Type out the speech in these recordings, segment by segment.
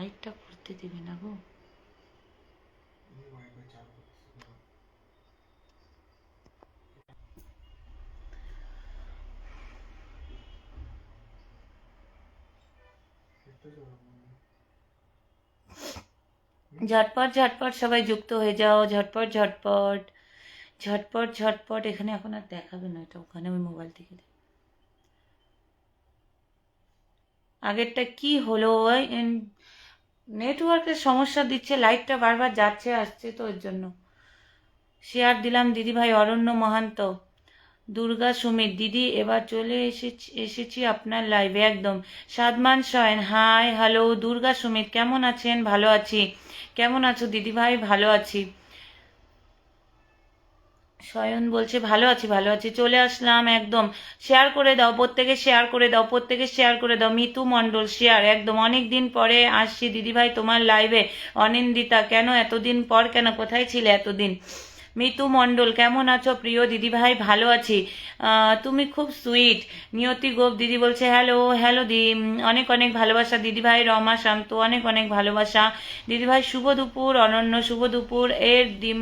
লাইটটা করতে দিবে না গো। ঝটপট ঝটপট, সবাই যুক্ত হয়ে যাও। ঝটপট ঝটপট ঝটপট ঝটপট। এখানে এখন আর দেখাবে না এটা, ওখানে ওই মোবাইল থেকে আগেরটা কি হলো? নেটওয়ার্কের সমস্যা দিচ্ছে, লাইটটা বারবার যাচ্ছে, আসছে তো ওর জন্য। শেয়ার দিলাম দিদিভাই, অরণ্য মহান্ত, দুর্গা সুমিত দিদি এবার চলে এসেছি এসেছি আপনার লাইভে একদম। সাদমান সয়েন হাই হ্যালো দুর্গা সুমিত কেমন আছেন? ভালো আছি। কেমন আছো দিদিভাই? ভালো আছি। সয়ন বলছে, ভালো আছি ভালো আছি, চলে আসলাম, একদম। শেয়ার করে দাও, প্রত্যেকে শেয়ার করে দাও, প্রত্যেকে শেয়ার করে দাও। মিতু মণ্ডল শেয়ার একদম। অনেক দিন পরে আসছি। দিদিভাই তোমার লাইভে অনিন্দিতা, কেন এতদিন পর, কেন? কোথায় ছিলে এতদিন? মিতু মণ্ডল, কেমন আছো? প্রিয় দিদিভাই, ভালো আছি। তুমি খুব সুইট নিয়তি গোপ, দিদি বলছে হ্যালো হ্যালো দি অনেক অনেক ভালোবাসা, দিদিভাই, রমা, শান্ত, অনেক অনেক ভালোবাসা। দিদিভাই, শুভ দুপুর, অনন্য শুভ দুপুর। এর ডিম,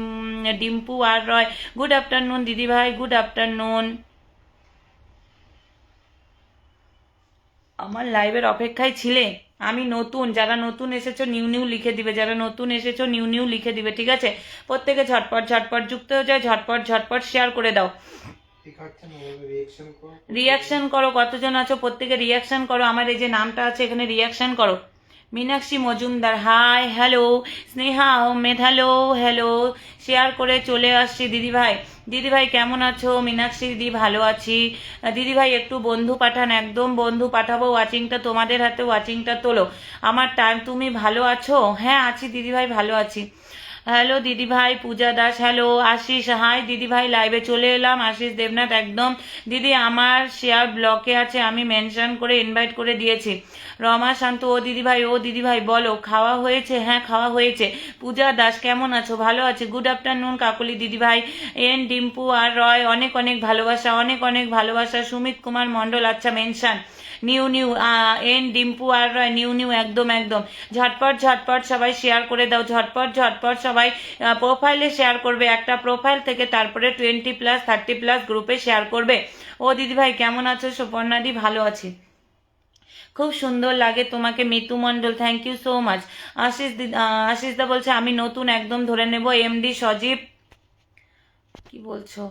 ডিম্পু আর রয় গুড আফটারনুন দিদিভাই গুড আফটারনুন আমার লাইভের অপেক্ষায় ছিলে? আমি নতুন যারা নতুন এসেছ নিউ নিউ লিখে দিবে। যারা নতুন এসেছ নিউ নিউ লিখে দিবে ঠিক আছে? প্রত্যেকে ঝটপট ঝটপট যুক্ত হয়ে যায় ঝটপট ঝটপট শেয়ার করে দাও। রিয়াকশন করো কতজন আছো? প্রত্যেকে রিয়াকশন করো। আমার এই যে নামটা আছে এখানে রিয়াকশন করো। Meenakshi Majumdar, hi, hello, Sneha Ahmed hello hello, share করে চলে আসছি দিদিভাই। দিদিভাই, কেমন আছো? মীনাক্ষী দিদি, ভালো আছি। দিদিভাই, একটু বন্ধু পাঠান, একদম বন্ধু পাঠাবো, ওয়াচিংটা তোমাদের হাতে, ওয়াচিংটা তোলো। আমার টাইম তুমি ভালো আছো? হ্যাঁ আছি দিদিভাই, ভালো আছি। হ্যালো, দিদিভাই, পূজা দাস, হ্যালো, আশিস, হাই, দিদিভাই লাইভে চলে এলাম, আশিস দেবনাথ একদম। দিদি, আমার শেয়ার ব্লকে আছে, আমি মেনশন করে ইনভাইট করে দিয়েছি। রমা, শান্ত, ও দিদিভাই ও দিদিভাই, বলো, খাওয়া হয়েছে? হ্যাঁ খাওয়া হয়েছে। পূজা দাস, কেমন আছো? ভালো আছে। গুড আফটারনুন কাকলি দিদিভাই, এন, ডিম্পু আর রয়, অনেক অনেক ভালোবাসা, অনেক অনেক ভালোবাসা। সুমিত কুমার মণ্ডল আচ্ছা mention new new N, Dimpu আর রয়, নিউ নিউ, একদম একদম। ঝটপট ঝটপট সবাই শেয়ার করে দাও, ঝটপট ঝটপট সবাই প্রোফাইলে শেয়ার করবে। একটা প্রোফাইল থেকে তারপরে টোয়েন্টি প্লাস থার্টি প্লাস গ্রুপে শেয়ার করবে। ও দিদিভাই কেমন আছো? সুপর্ণাদি ভালো আছি। খুব সুন্দর লাগে তোমাকে, Mitu Mondal thank you so much Ashis Ashis দা বলছে, আমি নতুন একদম ধরে নেব এমডি সজীব। কি বলছো?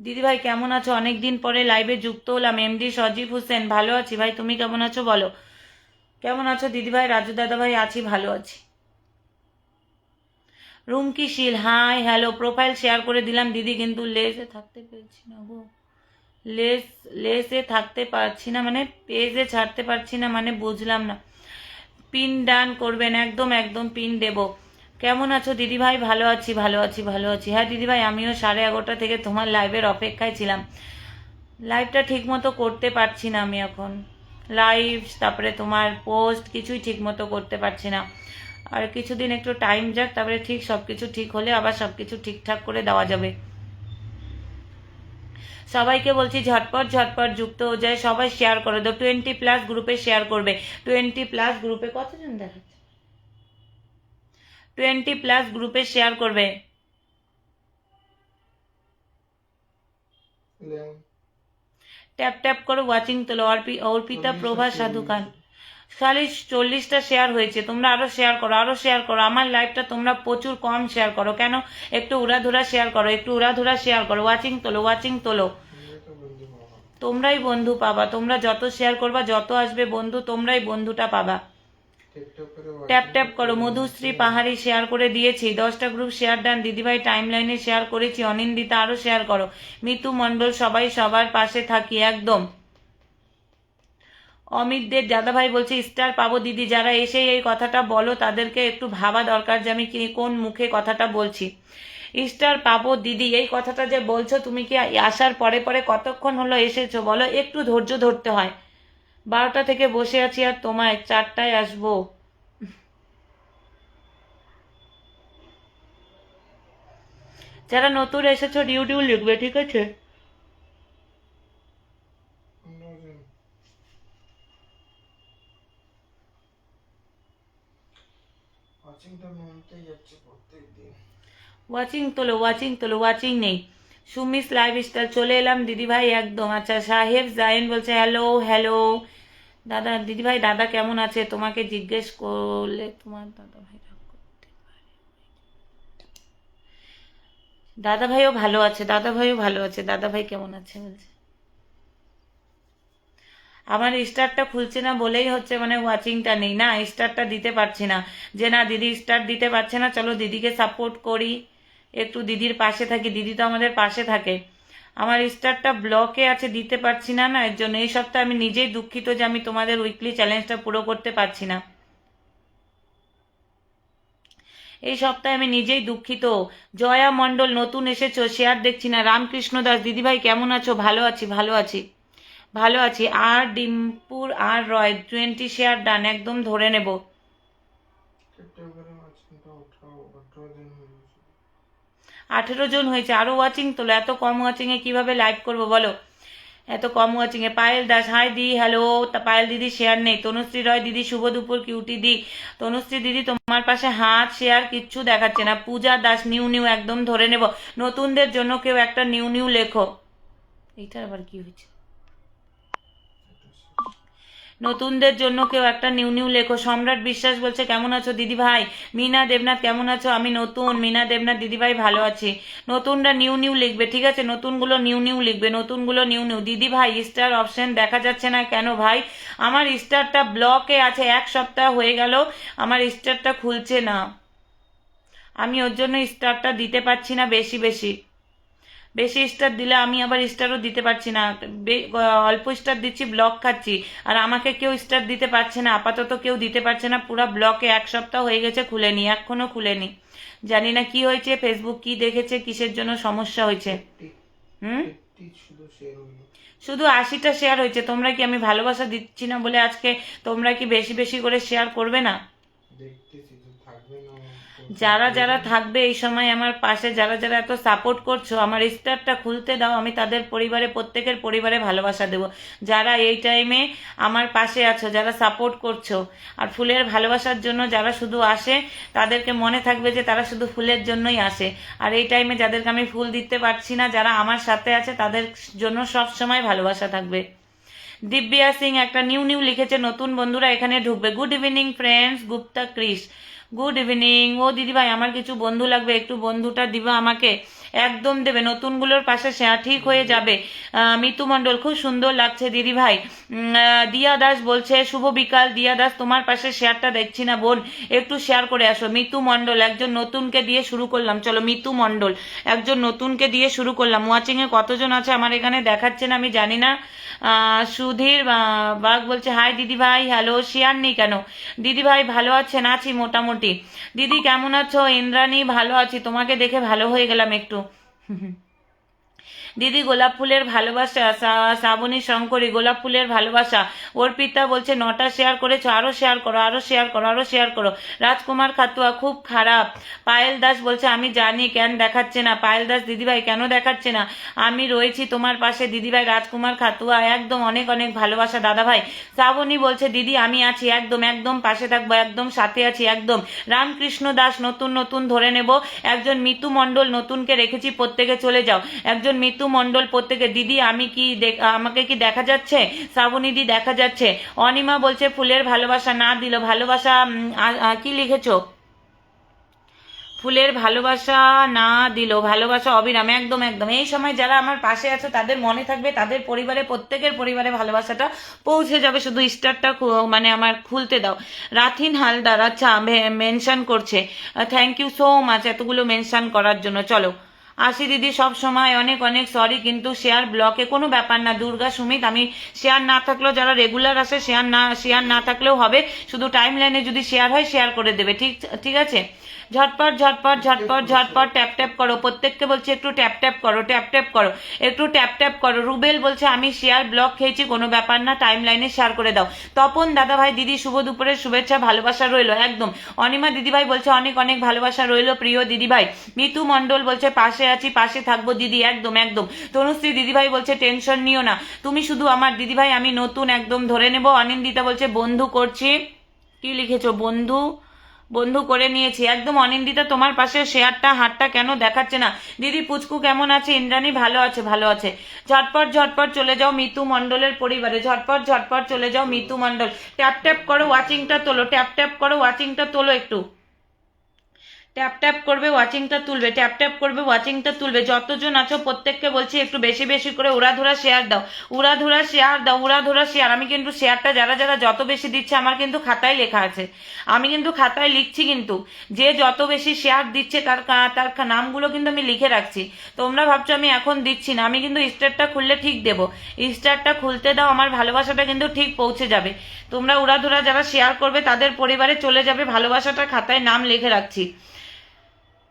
দিদিভাই, কেমন আছো? অনেক দিন পরে লাইভে যুক্ত হলাম। এমডি সজীব হোসেন, ভালো আছি। ভাই, তুমি কেমন আছো বলো? কেমন আছো দিদিভাই? রাজু দাদা ভাই আছি, ভালো আছি। Rumki Sil hi hello profile share করে দিলাম। দিদি কিন্তু লেসে থাকতে পেরেছি না গো। লেস লেসে থাকতে পারছি না মানে পেজে ছাড়তে পারছি না মানে বুঝলাম না। পিন ডান করবেন, একদম একদম পিন দেব। কেমন আছো দিদিভাই? ভালো আছি ভালো আছি ভালো আছি। হ্যাঁ দিদিভাই, আমিও সাড়ে এগারোটা থেকে তোমার লাইভের অপেক্ষায় ছিলাম। লাইভটা ঠিক মতো করতে পারছি না আমি এখন। লাইভ তারপরে তোমার পোস্ট কিছুই ঠিক মতো করতে পারছি না। আর কিছুদিন একটু টাইম যাক, তারপরে ঠিক সব কিছু ঠিক হলে আবার সব কিছু ঠিকঠাক করে দেওয়া যাবে। সবাইকে বলছি ঝটপট ঝটপট যুক্ত হয়ে যায়। সবাই শেয়ার করে। দাও টোয়েন্টি প্লাস গ্রুপে শেয়ার করবে। টোয়েন্টি প্লাস গ্রুপে কতজন দেখাচ্ছে? টোয়েন্টি প্লাস গ্রুপে শেয়ার করবে। ট্যাপ ট্যাপ করে ওয়াচিং তোলো। অর্পি- অর্পিতা প্রভা সাধু খান খালি চল্লিশটা শেয়ার হয়েছে তোমরা আরও শেয়ার করো আরও শেয়ার করো। আমার লাইভটা তোমরা প্রচুর কম শেয়ার করো। কেন? একটু উড়াধুরা শেয়ার করো একটু উড়াধুরা শেয়ার করো। ওয়াচিং তোলো ওয়াচিং তোলো। তোমরাই বন্ধু পাবা তোমরা যত শেয়ার করবা যত আসবে বন্ধু তোমরাই বন্ধুটা পাবা। ট্যাপ ট্যাপ করো। মধুশ্রী পাহাড়ি শেয়ার করে দিয়েছি। দশটা গ্রুপ শেয়ার ডান দিদিভাই টাইম লাইনে শেয়ার করেছি। অনিন্দিতা আরও শেয়ার করো। মিতু মণ্ডল, সবাই সবার পাশে থাকি, একদম। অমিতদের দাদাভাই বলছে স্টার পাবো দিদি। যারা এসে এই কথাটা বলো, তাদেরকে একটু ভাবা দরকার যে আমি কোন মুখে কথাটা বলছি। স্টার পাবো দিদি। এই কথাটা যে বলছো, তুমি কি আসার পরে পরে কতক্ষণ হলো এসেছ? বলো, একটু ধৈর্য ধরতে হয়। বারোটা থেকে বসে আছি আর তোমায় চারটায় আসব। যারা নতুন এসেছ ডিউ ডিউ লিখবে ঠিক আছে? ওয়াচিং তোলো ওয়াচিং তোলো ওয়াচিং নেই। সুমিস লাইফ স্টাইল চলে এলাম দিদিভাই একদম আচ্ছা সাহেব জাইন বলছে হ্যালো হ্যালো দাদা, দিদিভাই, দাদা কেমন আছে? তোমাকে জিজ্ঞেস করলে তোমার দাদা ভাই দাদা ভাইও ভালো আছে দাদা ভাইও ভালো আছে। দাদা ভাই কেমন আছে বলছে? আমার স্টারটা খুলছে না বলেই হচ্ছে মানে ওয়াচিংটা নেই। না, স্টারটা দিতে পারছি না। যে না, দিদি স্টার দিতে পারছে না, চলো দিদিকে সাপোর্ট করি। একটু দিদির পাশে থাকি। দিদি তো আমাদের পাশে থাকে। আমার স্টারটা ব্লকে আছে, দিতে পারছি না না, এর জন্য। এই সপ্তাহে আমি নিজেই দুঃখিত যে আমি তোমাদের উইকলি চ্যালেঞ্জটা পুরো করতে পারছি না। এই সপ্তাহে আমি নিজেই দুঃখিত। জয়া মণ্ডল নতুন এসেছ শেয়ার দেখছি না। রামকৃষ্ণ দাস, দিদিভাই, কেমন আছো? ভালো আছি ভালো আছি। ভালো আছি। আর ডিম্পুর, আর রয় টোয়েন্টি শেয়ার ডান একদম ধরে নেব একটা করে ওয়াচিংটা ওঠাও আঠারো দিন হয়ে গেছে আঠেরো জন হয়েছে আরও ওয়াচিং তোলো, এত কম ওয়াচিংয়ে কীভাবে লাইভ করব বলো? এত কম ওয়াচিংয়ে পায়েল দাস হাই দি হ্যালো তা পায়েল দিদি শেয়ার নেই, তনুশ্রী রয় দিদি, শুভ দুপুর কিউটি দি। তনুশ্রী দিদি তোমার পাশে হাত শেয়ার কিচ্ছু দেখাচ্ছে না, পূজা দাস নিউ নিউ একদম ধরে নেব। নতুনদের জন্য কেউ একটা নিউ নিউ লেখো। এইটার আবার কি হয়েছে? নতুনদের জন্য কেউ একটা নিউ নিউ লেখো। সম্রাট বিশ্বাস বলছে, কেমন আছো দিদি ভাই? মিনা দেবনাথ, কেমন আছো? আমি নতুন, মিনা দেবনাথ, দিদি ভাই ভালো আছি। নতুনরা নিউ নিউ লিখবে, ঠিক আছে? নতুনগুলো নিউ নিউ লিখবে, নতুনগুলো নিউ নিউ। দিদি ভাই, স্টার অপশন দেখা যাচ্ছে না কেন ভাই? আমার স্টারটা ব্লকে আছে, এক সপ্তাহ হয়ে গেল, আমার স্টারটা খুলছে না। আমি ওর জন্য স্টারটা দিতে পারছি না, বেশি বেশি। বেশি স্টার দিলে আমি আবার স্টারও দিতে পারছি না। অল্প স্টার দিচ্ছি ব্লক খাচ্ছি। আর আমাকে কেউ স্টার দিতে পারছে না আপাতত কেউ দিতে পারছে না পুরো ব্লকে এক সপ্তাহ হয়ে গেছে খুলেনি এখনও খুলেনি। জানি না কি হয়েছে ফেসবুক কি দেখেছে কিসের জন্য সমস্যা হয়েছে। হুম? শুধু আশিটা শেয়ার হয়েছে তোমরা কি আমি ভালোবাসা দিচ্ছি না বলে আজকে তোমরা কি বেশি বেশি করে শেয়ার করবে না? দেখতেছি। না যারা যারা থাকবে এই সময় আমার পাশে, যারা যারা এত সাপোর্ট করছ, আমার স্টারটা খুলতে দাও, আমি তাদের পরিবারে, প্রত্যেকের পরিবারে ভালোবাসা দেব। যারা এই টাইমে আমার পাশে আছো, যারা সাপোর্ট করছ, আর ফুলের ভালোবাসার জন্য যারা শুধু আসে, তাদেরকে মনে থাকবে যে তারা শুধু ফুলের জন্যই আসে। আর এই টাইমে যাদেরকে আমি ফুল দিতে পারছি না, যারা আমার সাথে আছে, তাদের জন্য সব সময় ভালোবাসা থাকবে। দিব্যা সিং একটা নিউ নিউ লিখেছে, নতুন বন্ধুরা এখানে ঢুকবে। Good evening friends Gupta Chris good evening ও দিদিভাই আমার কিছু বন্ধু লাগবে একটু বন্ধুটা দিবা আমাকে। একদম দেবে। নতুনগুলোর পাশে শেয়ার ঠিক হয়ে যাবে। মিতু মণ্ডল খুব সুন্দর লাগছে দিদিভাই উম, আহ, দিয়া দাস বলছে শুভ বিকাল। দিয়া দাস তোমার পাশে শেয়ারটা দেখছি না বোন। একটু শেয়ার করে আসো। মিতু মণ্ডল একজন নতুনকে দিয়ে শুরু করলাম। চলো মিতু মণ্ডল একজন নতুনকে দিয়ে শুরু করলাম। ওয়াচিং এ কতজন আছে আমার এখানে দেখাচ্ছে না আমি জানি না। সুধীর বাঘ বলছে হাই দিদি ভাই হ্যালো। শেয়ার নেই কেন? দিদি ভাই ভালো আছেন? আছি মোটামুটি। দিদি কেমন আছো? ইন্দ্রাণী ভালো আছি। তোমাকে দেখে ভালো হয়ে গেলাম একটু। Mm-hmm. দিদি গোলাপ ফুলের ভালোবাসা শ্রাবণী শঙ্করী গোলাপ ফুলের ভালোবাসা। অর্পিতা বলছে, নটা শেয়ার করেছ আরও শেয়ার করো আরও শেয়ার করো আরও শেয়ার করো। রাজকুমার খাতুয়া খুব খারাপ। পায়েল দাস বলছে, আমি জানি, কেন দেখাচ্ছে না। পায়েল দাস, দিদিভাই, কেন দেখাচ্ছে না? আমি রয়েছি তোমার পাশে, দিদিভাই, রাজকুমার খাতুয়া, একদম অনেক অনেক ভালোবাসা দাদা ভাই শ্রাবণী বলছে, দিদি, আমি আছি, একদম একদম পাশে থাকব, একদম সাথে আছি, একদম। রামকৃষ্ণ দাস, নতুন নতুন ধরে নেব। একজন মিতু মণ্ডল নতুনকে রেখেছি, প্রত্যেকে চলে যাও। একজন মিতু মণ্ডল প্রত্যেকে, দিদি, আমি কি আমাকে কি দেখা যাচ্ছে? শ্রাবণী দি, দেখা যাচ্ছে। অনিমা বলছে, ফুলের ভালোবাসা না দিল, ভালোবাসা কি লিখেছো? ফুলের ভালোবাসা না দিল, ভালোবাসা অবিরাম। একদম একদম। এই সময় যারা আমার পাশে আছে, তাদের মনে থাকবে, তাদের পরিবারে, প্রত্যেকের পরিবারে ভালোবাসাটা পৌঁছে যাবে। শুধু স্টারটা মানে আমার খুলতে দাও। রাথিন হালদার আচ্ছা মেনশন করছে। থ্যাংক ইউ সো মাচ এতগুলো মেনশন করার জন্য। চলো। আসি দিদি সব সময় অনেক অনেক সরি কিন্তু শেয়ার ব্লকে কোনো ব্যাপার না। দুর্গা, সুমিত, আমি শেয়ার না থাকলেও যারা রেগুলার আসে শেয়ার না শেয়ার না থাকলেও হবে। শুধু টাইম লাইনে যদি শেয়ার হয় শেয়ার করে দেবে, ঠিক ঠিক আছে? ঝটপট ঝটপট ঝটপট ঝটপট ট্যাপ ট্যাপ করো। প্রত্যেককে বলছে, একটু ট্যাপ ট্যাপ করো ট্যাপ ট্যাপ করো। একটু ট্যাপ ট্যাপ করো। রুবেল বলছে, আমি শেয়ার ব্লক খেয়েছি, কোনো ব্যাপার না টাইম লাইনে শেয়ার করে দাও। তপন দাদা ভাই দিদি, শুভ দুপুরের শুভেচ্ছা, ভালোবাসা রইল, একদম। অনিমা দিদিভাই বলছে, অনেক অনেক ভালোবাসা রইল প্রিয় দিদিভাই। মিতু মণ্ডল বলছে, পাশে আছি, পাশে থাকব, দিদি, একদম একদম। তনুশ্রী, দিদিভাই বলছে, টেনশন নিও না। তুমি শুধু আমার দিদিভাই, আমি নতুন, একদম ধরে নেব। অনিন্দিতা বলছে, বন্ধু করছি। কি লিখেছো? বন্ধু বন্ধু করে নিয়েছি। একদম, অনিন্দিতা, তোমার পাশে শেয়ারটা, হাতটা কেন দেখাচ্ছে না? দিদি, পুচকু কেমন আছে? ইন্দ্রাণী ভালো আছে ভালো আছে। ঝটপট ঝটপট চলে যাও মিতু মণ্ডলের পরিবারে। ঝটপট ঝটপট চলে যাও মিতু মণ্ডল। ট্যাপ ট্যাপ করো, ওয়াচিংটা তোলো, ট্যাপ ট্যাপ করো, ওয়াচিংটা তোলো একটু। ট্যাপ ট্যাপ করবে ওয়াচিংটা তুলবে ট্যাপ ট্যাপ করবে ওয়াচিংটা তুলবে। যতজন আছো প্রত্যেককে বলছি, একটু বেশি বেশি করে উড়াধুরা শেয়ার দাও। উড়াধুরা শেয়ার দাও উড়াধুরা শেয়ার আমি কিন্তু শেয়ারটা যারা যারা যত বেশি দিচ্ছে, আমার কিন্তু খাতায় লেখা আছে। আমি কিন্তু খাতায় লিখছি কিন্তু, যে যত বেশি শেয়ার দিচ্ছে, তার তার নামগুলো কিন্তু আমি লিখে রাখছি। তোমরা ভাবছ আমি এখন দিচ্ছি না, আমি কিন্তু স্টারটা খুললে ঠিক দেবো। স্টারটা খুলতে দাও, আমার ভালোবাসাটা কিন্তু ঠিক পৌঁছে যাবে। তোমরা উড়াধুরা যারা শেয়ার করবে, তাদের পরিবারে চলে যাবে ভালোবাসাটা খাতায় নাম লিখে রাখছি।